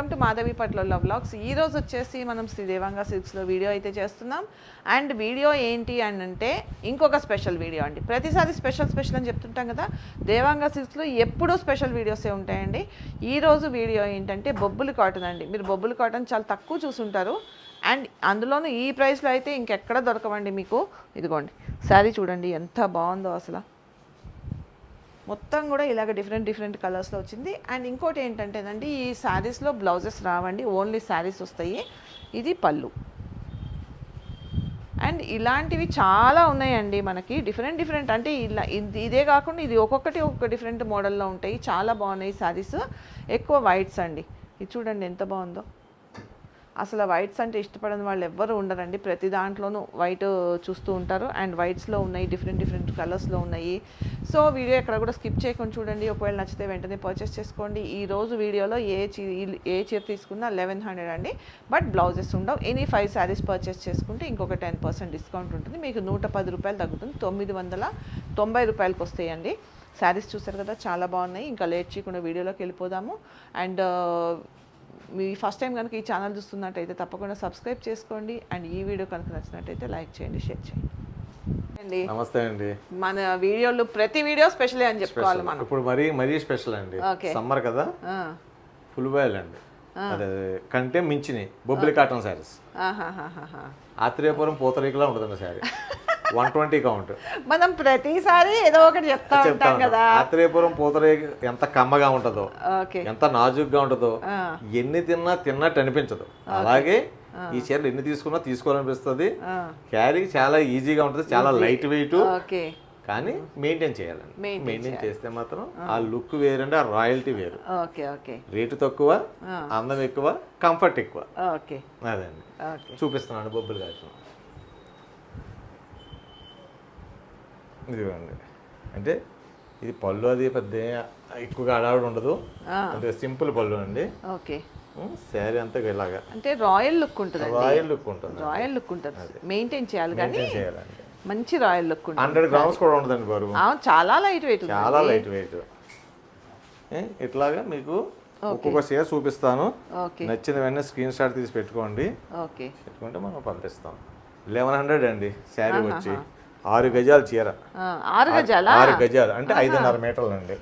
Welcome to Madhavi పట్ల vlogs ఈ రోజు వచ్చేసి మనం శ్రీదేవంగ సిల్క్స్లో వీడియో అయితే చేస్తున్నాం. అండ్ వీడియో ఏంటి అని అంటే ఇంకొక స్పెషల్ వీడియో అండి. ప్రతిసారి స్పెషల్ స్పెషల్ అని చెప్తుంటాం కదా దేవాంగ సిల్క్స్లో ఎప్పుడూ స్పెషల్ వీడియోసే ఉంటాయండి? ఈ రోజు వీడియో ఏంటంటే బొబ్బులు కాటన్ అండి. మీరు బొబ్బులు కాటన్ చాలా తక్కువ చూసుంటారు. అండ్ అందులోనూ ఈ ప్రైస్లో అయితే ఇంకెక్కడ దొరకవండి మీకు? ఇదిగోండి శారీ చూడండి ఎంత బాగుందో అసలు. మొత్తం కూడా ఇలాగ డిఫరెంట్ డిఫరెంట్ కలర్స్లో వచ్చింది. అండ్ ఇంకోటి ఏంటంటేనండి ఈ శారీస్లో బ్లౌజెస్ రావండి ఓన్లీ శారీస్ వస్తాయి. ఇది పళ్ళు. అండ్ ఇలాంటివి చాలా ఉన్నాయండి మనకి. డిఫరెంట్ డిఫరెంట్ అంటే ఇలా ఇది- ఇదే కాకుండా ఇది ఒక్కొక్కటి ఒక్కొక్క డిఫరెంట్ మోడల్లో ఉంటాయి. చాలా బాగున్నాయి శారీస్ ఎక్కువ వైట్స్ అండి. ఇది చూడండి ఎంత బాగుందో. అసలు వైట్స్ అంటే ఇష్టపడని వాళ్ళు ఎవ్వరు ఉండరండి. ప్రతి దాంట్లోనూ వైట్ చూస్తూ ఉంటారు. అండ్ వైట్స్లో ఉన్నాయి డిఫరెంట్ డిఫరెంట్ కలర్స్లో ఉన్నాయి. సో వీడియో ఎక్కడ కూడా స్కిప్ చేయకుండా చూడండి. ఒకవేళ నచ్చితే వెంటనే పర్చేస్ చేసుకోండి. ఈ రోజు వీడియోలో ఏ చీ ఏ చీర తీసుకున్నా లెవెన్ హండ్రెడ్ అండి. బట్ బ్లౌజెస్ ఉండవు. ఎనీ ఫైవ్ శారీస్ పర్చేస్ చేసుకుంటే ఇంకొక టెన్ పర్సెంట్ డిస్కౌంట్ ఉంటుంది. మీకు నూట పది రూపాయలు తగ్గుతుంది. తొమ్మిది వందల తొంభై రూపాయలకి వస్తాయండి. శారీస్ చూసారు కదా చాలా బాగున్నాయి. ఇంకా లేట్ చేయకుండా వీడియోలోకి వెళ్ళిపోదాము. అండ్ మీ ఫస్ట్ టైం కనుక ఈ ఛానల్ చూస్తున్నట్టయితే తప్పకుండా సబ్స్క్రైబ్ చేసుకోండి. అండ్ ఈ వీడియో కనుక నచ్చినట్టయితే లైక్ చేయండి షేర్ చేయండి. అండి నమస్తే అండి. మన వీడియోలు ప్రతి వీడియో స్పెషలే అని చెప్పుకోవాలి మనం. ఇప్పుడు మరీ మరీ స్పెషల్ అండి. సమ్మర్ కదా? ఫుల్ బాయిల్ అండి. అదే కంటే మించినాయి బొబ్బిలి కాటన్ శారీస్. ఆత్రేయపురం పూతరేకులా ఉంటుందండి శారీ. One twenty count. మనం ప్రతిసారి ఏదో ఒకటి చెప్తా ఉంటాం. కదా. ఆత్రేయపురం పూతరేకు ఎంత కమ్మగా ఉంటుందో ఎంత నాజుగ్గా ఉంటుందో. ఎన్ని తిన్నా తిన్నట్టు అనిపించదు. అలాగే ఈ చీరలు ఎన్ని తీసుకున్నా తీసుకోవాలనిపిస్తుంది. క్యారీ చాలా ఈజీగా ఉంటుంది చాలా లైట్ వెయిట్ కానీ మెయింటైన్ చేయాలండి. మెయింటైన్ చేస్తే మాత్రం ఆ. లుక్ వేరండి ఆ రాయల్టీ వేరు. రేటు తక్కువ అందం ఎక్కువ కంఫర్ట్ ఎక్కువ. అదండి చూపిస్తున్నాను బొబ్బులు కాల్చిన ఇదిగోండి అంటే ఇది పళ్ళు అది పెద్ద ఎక్కువగా అడావిడ ఉండదు. అంటే సింపుల్ పళ్ళు అండి. ఓకే. శారీ అంతా ఇలాగా. అంటే రాయల్ లుక్ ఉంటుంది రాయల్ లుక్ ఉంటుంది. రాయల్ లుక్ ఉంటుంది. మెయింటైన్ చేయాలి కానీ మంచి రాయల్ లుక్ ఉంటుంది. హండ్రెడ్ గ్రామ్స్ కూడా ఉండదండి బరువు చాలా లైట్ వెయిట్ చాలా లైట్ వెయిట్ ఇట్లాగా మీకు ఒక్కొక్క చీర చూపిస్తాను. ఓకే. నచ్చిన వెంటనే స్క్రీన్ షాట్ తీసి పెట్టుకోండి. ఓకే. పెట్టుకుంటే మనం పంపిస్తాం లెవెన్ హండ్రెడ్ అండి శారీ వచ్చి. ఆరు గజాలు చీర. ఆరు గజాల? ఆరు గజాలు అంటే ఐదున్నర మీటర్లు అండి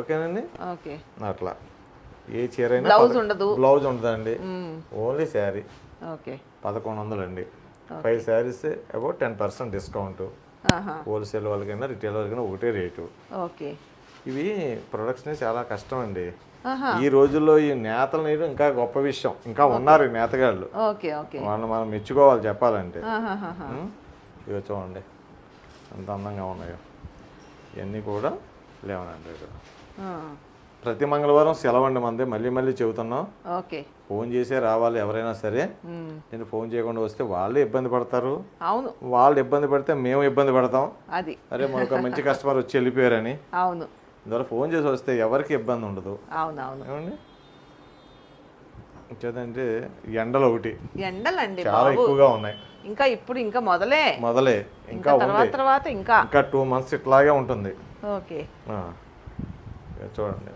ఓకేనండి? ఓకే. అట్లా. ఏ చీర అయినా బ్లౌజ్ ఉండదు. బ్లౌజ్ ఉండదండి. ఓన్లీ శారీ. ఓకే. పదకొండు వందలు అండి five saris about ten percent discount. Wholesale వాళ్ళకైనా రిటైల్ వాళ్ళకైనా ఒకటే రేటు. ఓకే. ఇవి ప్రొడక్షన్ చాలా కష్టం అండి ఈ రోజుల్లో ఈ నేతలు నేయడం ఇంకా గొప్ప విషయం. ఇంకా ఉన్నారు నేతగాళ్ళు. Okay okay. వాళ్ళని మనం మెచ్చుకోవాలి చెప్పాలంటే? ఇవి చూడండి. ఎంత అందంగా ఉన్నాయో. ఇవన్నీ కూడా లెవెన్ హండ్రెడ్ ప్రతి మంగళవారం సెలవు అండి మంది. మళ్ళీ మళ్ళీ చెబుతున్నాం. ఓకే. ఫోన్ చేసే రావాలి ఎవరైనా సరే. నేను ఫోన్ చేయకుండా వస్తే వాళ్ళే ఇబ్బంది పడతారు. అవును. వాళ్ళు ఇబ్బంది పడితే మేము ఇబ్బంది పడతాం. అది. అరే మనకు మంచి కస్టమర్ వచ్చి వెళ్ళిపోయారని. అవును. ఇందువల్ల ఫోన్ చేసి వస్తే ఎవరికి ఇబ్బంది ఉండదు. అవును అవును ఏమండి? ఇంకేదంటే ఎండలు ఒకటి. ఎండలండి చాలా ఎక్కువగా ఉన్నాయి. ఇంకా ఇప్పుడు ఇంకా మొదలే. మొదలే. ఇంకా తర్వాత తర్వాత ఇంకా. ఇంకా టూ మంత్స్ ఇట్లాగే ఉంటుంది. ఓకే. చూడండి.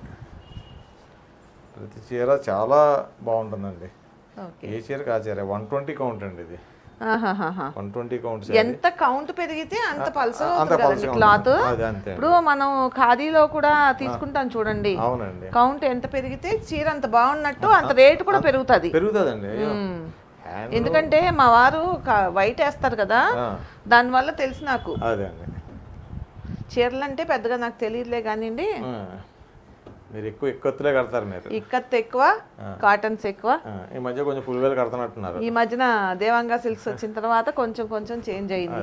ప్రతి చీర చాలా బాగుంటుందండి. ఓకే. ఏ చీరకు ఆ చీర? వన్ ట్వంటీ కౌంట్ అండి ఇది. ఆహాహాహా. వన్ ట్వంటీ కౌంట్ ఎంత కౌంట్ పెరిగితే అంత పలుచగా క్లాత్. ఇప్పుడు మనం ఖాదీలో కూడా తీసుకుంటాం చూడండి. అవునండి. కౌంట్ ఎంత పెరిగితే చీర అంత బాగున్నట్టు అంత రేటు కూడా పెరుగుతుంది. పెరుగుతుందండి. ఎందుకంటే మా వారు వైట్ వేస్తారు కదా దానివల్ల తెలుసు నాకు. చీరలు అంటే పెద్దగా నాకు తెలియదులే కానివ్వండి. మీరు ఎక్కువ ఎక్కువత్తులే కడతారు మీరు. ఇక్కత్ ఎక్కువ కాటన్స్ ఎక్కువ. ఈ మధ్య కొంచెం ఫుల్ వేలు కడుతున్నట్టున్నారు. ఈ మధ్యన దేవంగా సిల్క్స్ వచ్చిన తర్వాత కొంచెం కొంచెం చేంజ్ అయింది.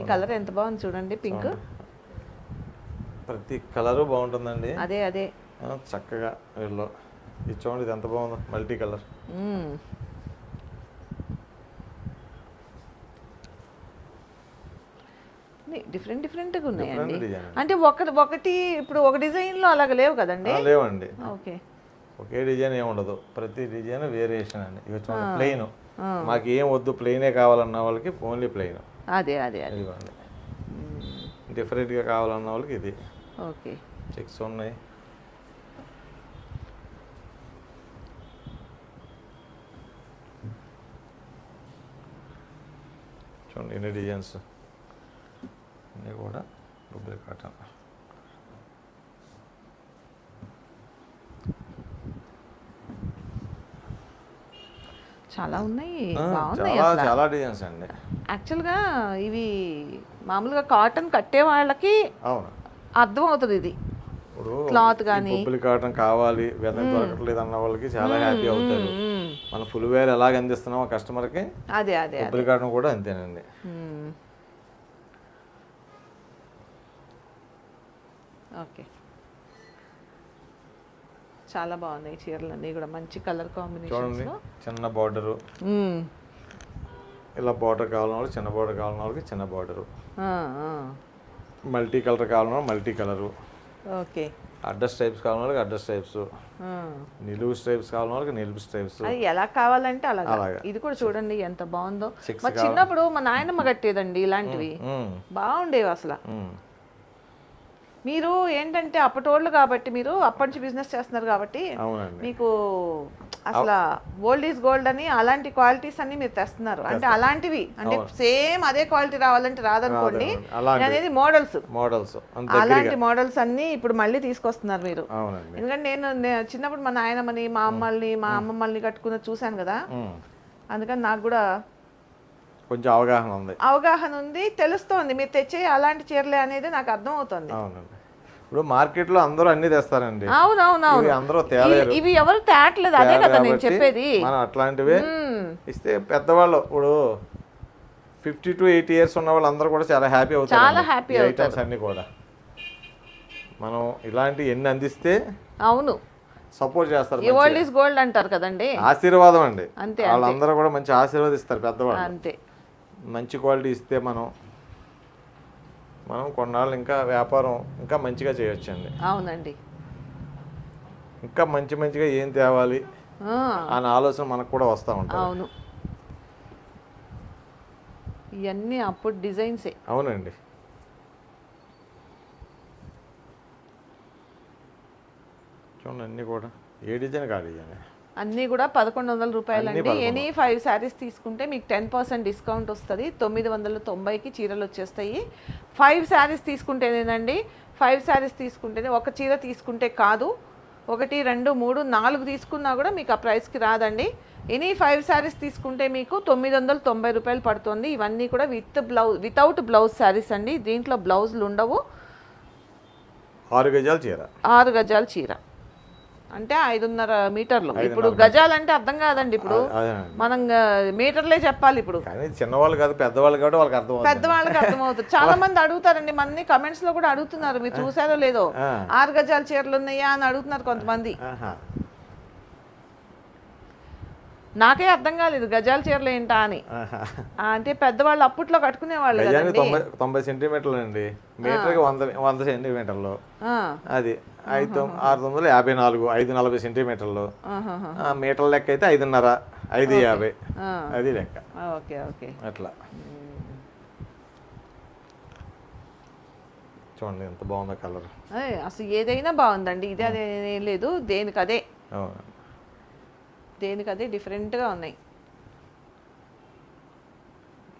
ఈ కలర్ ఎంత బాగుంది చూడండి పింక్. ప్రతి కలరు బాగుంటుందండి. అదే అదే. చక్కగా వీళ్ళు ఇది చూడండి ఇది ఎంత బాగుందో. Multi colour. డిఫరెంట్ డిఫరెంట్గా ఉన్నాయండి. అంటే ఒకటి ఒకటి ఇప్పుడు ఒక డిజైన్లో అలాగ లేవు కదండి? లేవండి. ఓకే. ఒకే డిజైన్ ఏమి ఉండదు. ప్రతి డిజైన్ వేరియేషన్ అండి. ఇక చూడండి ప్లెయిన్. మాకు ఏం వద్దు ప్లెయినే కావాలన్న వాళ్ళకి ఓన్లీ ప్లెయిన్. అదే అదే అదే. ఇదిగోండి. డిఫరెంట్గా కావాలన్న వాళ్ళకి ఇది. ఓకే. చెక్స్ ఉన్నాయి. చూడండి ఎన్ని డిజైన్స్ అన్నీ కూడా బొబ్బిలి కాటన్ చాలా ఉన్నాయి. బాగున్నాయి చాలా డిజైన్స్ అండి. యాక్చువల్గా ఇవి మామూలుగా కాటన్ కట్టే వాళ్ళకి అవును. అర్థం అవుతుంది ఇది. ఇప్పుడు గానీ. బొబ్బిలి కాటన్ కావాలి వెదర్ దొరకట్లేదు అన్న వాళ్ళకి చాలా హ్యాపీ అవుతారు. మన ఫుల్ వేర్ ఎలాగ అందిస్తున్నాం ఆ కస్టమర్కి అదే అదే బొబ్బిలి కాటన్ కూడా అంతేనండి. ఓకే. చాలా బాగున్నాయి చీరలు అన్నీ కూడా. మంచి కలర్ కాంబినేషన్స్ చూడండి చిన్న బార్డరు. ఇలా బార్డర్ కావాలన్న వాళ్ళకి చిన్న బార్డర్ కావాలన్న వాళ్ళకి చిన్న బార్డరు. మల్టీ కలర్ కావాలన్న మల్టీ కలరు. ఓకే. అడ్డర్ స్ట్రైప్స్ కావాలన్న వాళ్ళకి అడ్డర్ స్ట్రైప్స్. నిలువు స్ట్రైప్స్ కావాలన్న వాళ్ళకి నిలువు స్ట్రైప్స్. అది ఎలా కావాలంటే అలాగా. ఇది కూడా చూడండి ఎంత బాగుందో. మా చిన్నప్పుడు మా నాయనమ్మ కట్టేదండి ఇలాంటివి. బాగుండేవి అసలు. మీరు ఏంటంటే అప్పటోళ్ళు కాబట్టి మీరు అప్పటి నుంచి బిజినెస్ చేస్తున్నారు కాబట్టి మీకు అసలు ఓల్డ్ ఈజ్ గోల్డ్ అని అలాంటి క్వాలిటీస్ అన్ని మీరు తెస్తున్నారు. అంటే అలాంటివి. అంటే సేమ్ అదే క్వాలిటీ రావాలంటే రాదనుకోండి. అనేది మోడల్స్. మోడల్స్. అలాంటి మోడల్స్ అన్ని ఇప్పుడు మళ్ళీ తీసుకొస్తున్నారు మీరు. ఎందుకంటే నేను చిన్నప్పుడు మా నాయనమ్మని మా అమ్మల్ని మా అమ్మమ్మల్ని కట్టుకున్నది చూశాను కదా. అందుకని నాకు కూడా కొంచెం అవగాహన ఉంది. అవగాహన ఉంది తెలుస్తోంది. మీరు తెచ్చే అలాంటి చీరలే అనేది నాకు అర్థం అవుతుంది ఇప్పుడు మార్కెట్లో అందరూ అన్ని తెస్తారండి. అవునవునవును. అందరూ తేలేరు. ఇవి ఎవరు తేట్లేదు అదే కదా నేను చెప్పేది. మనం అట్లాంటివే. ఇస్తే పెద్దవాళ్ళు ఇప్పుడు ఫిఫ్టీ టు ఎయిటీ ఇయర్స్ ఉన్న వాళ్ళందరూ కూడా చాలా హ్యాపీ అవుతారు చాలా happy ఐటమ్స్ అన్ని కూడా. మనం ఇలాంటి ఎన్ని అందిస్తే అవును. సపోర్ట్ చేస్తారు వరల్డ్ ఈజ్ గోల్డ్ అంటారు కదండి. ఆశీర్వాదం అండి. అంతే, వాళ్ళందరూ కూడా మంచి ఆశీర్వాదిస్తారు పెద్దవాళ్ళు. అంతే. మంచి క్వాలిటీ ఇస్తే మనం మనం కొన్నాళ్ళు ఇంకా వ్యాపారం ఇంకా మంచిగా చేయొచ్చండి. అవునండి. ఇంకా మంచి మంచిగా ఏం తేవాలి అనే ఆలోచన మనకు కూడా వస్తూ ఉంటుంది. అవును. ఇవన్నీ అప్పుడు డిజైన్సే. అవునండి. చూడండి అన్నీ కూడా. ఏ డిజైన్ కాదు డిజైన్ అన్నీ కూడా పదకొండు వందల రూపాయలు అండి 1100. ఎనీ ఫైవ్ శారీస్ తీసుకుంటే మీకు టెన్ పర్సెంట్ డిస్కౌంట్ వస్తుంది. తొమ్మిది వందల తొంభైకి చీరలు వచ్చేస్తాయి ఫైవ్ శారీస్ తీసుకుంటేనేనండి ఫైవ్ శారీస్ తీసుకుంటేనే ఒక చీర తీసుకుంటే కాదు. ఒకటి రెండు మూడు నాలుగు తీసుకున్నా కూడా మీకు ఆ ప్రైస్కి రాదండి. ఎనీ ఫైవ్ శారీస్ తీసుకుంటే మీకు తొమ్మిది వందల తొంభై రూపాయలు పడుతుంది. ఇవన్నీ కూడా with blouse without blouse saris అండి. దీంట్లో బ్లౌజులు ఉండవు ఆరు గజాలు చీర. ఆరు గజాల చీర. అంటే ఐదున్నర మీటర్లు. ఇప్పుడు గజాలు అంటే అర్థం కాదండి ఇప్పుడు. మనం మీటర్లే చెప్పాలి ఇప్పుడు. కానీ చిన్నవాళ్ళు కాదు పెద్దవాళ్ళు కాబట్టి వాళ్ళకి అర్థం అవుతుంది పెద్దవాళ్ళకి అర్థమవుతుంది. చాలా మంది అడుగుతారండి మన కమెంట్స్లో కూడా అడుగుతున్నారు మీరు చూసారో లేదో. ఆరు గజాల చీరలు ఉన్నాయా అని అడుగుతున్నారు కొంతమంది. నాకే అర్థం కాలేదు గజాల చీరలు ఏంటా అని. అంటే పెద్దవాళ్ళు అప్పట్లో కట్టుకునే వాళ్ళు తొంభై సెంటీమీటర్లు అండి మీటర్కి వంద వంద సెంటీమీటర్లు. అది ఐదు ఆరు వందల యాభై నాలుగు ఐదు నలభై సెంటీమీటర్లు. మీటర్ లెక్క అయితే ఐదున్నర ఐదు యాభై. అది లెక్క. Okay okay. అట్లా. చూడండి ఎంత బాగుందో కలర్. అసలు ఏదైనా బాగుందండి. ఇదే అదే లేదు. దేనికి అదే అవును దేనికి అదే డిఫరెంట్గా ఉన్నాయి.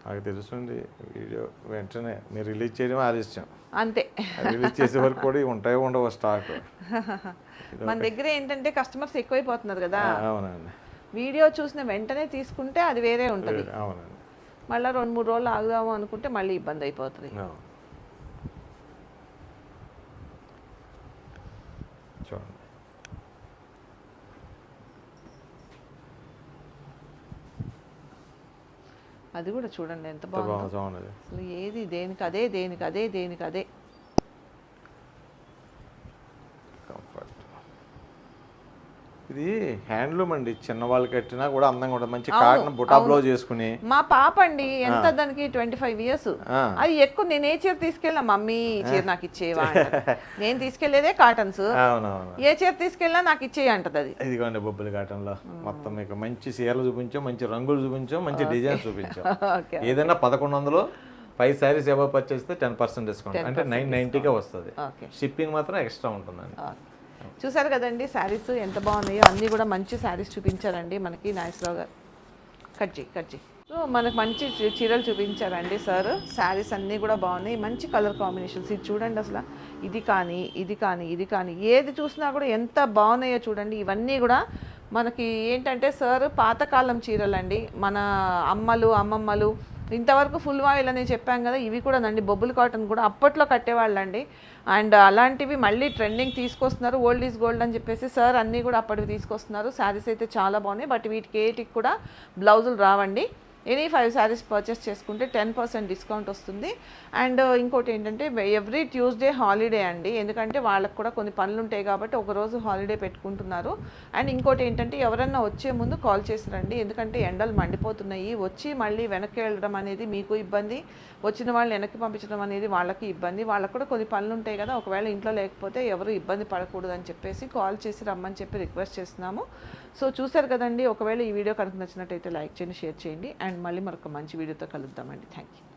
నాకు తెలుసుండి వీడియో వెంటనే మీరు రిలీజ్ చేయడం ఆలస్యం. అంతే. రిలీజ్ చేసే వరకు కూడా ఉంటాయో ఉండవు స్టాక్. మన దగ్గర ఏంటంటే కస్టమర్స్ ఎక్కువైపోతున్నారు కదా. అవునండి. వీడియో చూసిన వెంటనే తీసుకుంటే అది వేరే ఉంటుంది. అవునండి. మళ్ళీ రెండు మూడు రోజులు ఆగుదాము అనుకుంటే మళ్ళీ ఇబ్బంది అయిపోతుంది అవును. చూడండి అది కూడా చూడండి ఎంత బాగుందో. అసలు ఏది దేనికి అదే దేనికి అదే దేనికి అదే. కంఫర్ట్ ఇది హ్యాండ్లూమ్ అండి. చిన్న వాళ్ళు కట్టినా కూడా అందంగా ఉంటుంది. మంచి కాటన్ బుటా బ్లౌజ్ చేసుకుని మా పాప అండి ఎంత దానికి ట్వంటీ ఫైవ్ ఇయర్స్. అది ఎక్కువ నేను ఏ చీర తీసుకెళ్ళా మమ్మీ ఈ చీర నాకు ఇచ్చేవా. నేను తీసుకెళ్ళేదే కాటన్స్. ఏ చీర తీసుకెళ్ళినా నాకు ఇచ్చేయి అంటది అది. ఇదిగోండి బొబ్బుల కాటన్లో. మొత్తం మీకు మంచి చీరలు చూపించాం మంచి రంగులు చూపించాం మంచి డిజైన్ చూపించాం. ఏదైనా పదకొండు వందలు ఫైవ్ శారీస్ ఎవరు పర్చేస్తే టెన్ పర్సెంట్ డిస్కౌంట్. అంటే నైన్ నైంటీకే వస్తుంది. షిప్పింగ్ మాత్రం ఎక్స్ట్రా ఉంటుందండి. చూసారు కదండి శారీస్ ఎంత బాగున్నాయో అన్నీ కూడా మంచి శారీస్ చూపించారండి మనకి నాయస్రావు గారు. కట్ చేయి కట్ చేయి. సో మనకు మంచి చీ- చీరలు చూపించారండి సార్. శారీస్ అన్నీ కూడా బాగున్నాయి. మంచి కలర్ కాంబినేషన్స్. ఇది చూడండి అసలు. ఇది కానీ ఇది కానీ ఇది కానీ ఏది చూసినా కూడా ఎంత బాగున్నాయో చూడండి. ఇవన్నీ కూడా మనకి ఏంటంటే సార్ పాతకాలం చీరలండి. మన అమ్మలు అమ్మమ్మలు ఇంతవరకు ఫుల్ వాయిల్ అని చెప్పాం కదా ఇవి కూడా నండి బొబ్బులు కాటన్ కూడా అప్పట్లో కట్టేవాళ్ళండి. అండ్ అలాంటివి మళ్ళీ ట్రెండింగ్ తీసుకొస్తున్నారు ఓల్డ్ ఈజ్ గోల్డ్ అని చెప్పేసి సార్ అన్నీ కూడా అప్పటివి తీసుకొస్తున్నారు. శారీస్ అయితే చాలా బాగున్నాయి బట్ వీటికి ఏటికి కూడా బ్లౌజులు రావండి. ఎనీ ఫైవ్ శారీస్ పర్చేస్ చేసుకుంటే టెన్ పర్సెంట్ డిస్కౌంట్ వస్తుంది. అండ్ uh, ఇంకోటి ఏంటంటే ఎవ్రీ ట్యూస్డే హాలిడే అండి. ఎందుకంటే వాళ్ళకు కూడా కొన్ని పనులు ఉంటాయి కాబట్టి ఒక రోజు హాలిడే పెట్టుకుంటున్నారు. అండ్ ఇంకోటి ఏంటంటే ఎవరన్నా వచ్చే ముందు కాల్ చేసి రండి. ఎందుకంటే ఎండలు మండిపోతున్నాయి. వచ్చి మళ్ళీ వెనక్కి వెళ్ళడం అనేది మీకు ఇబ్బంది. వచ్చిన వాళ్ళని వెనక్కి పంపించడం అనేది వాళ్ళకి ఇబ్బంది. వాళ్ళకు కూడా కొన్ని పనులు ఉంటాయి కదా. ఒకవేళ ఇంట్లో లేకపోతే ఎవరు ఇబ్బంది పడకూడదు అని చెప్పేసి కాల్ చేసి రమ్మని చెప్పి రిక్వెస్ట్ చేస్తున్నాము. సో చూసారు కదండి ఒకవేళ ఈ వీడియో కనుక నచ్చినట్టయితే లైక్ చేయండి షేర్ చేయండి అండ్ మళ్ళీ మరొక మంచి వీడియోతో కలుద్దామండి. Thank you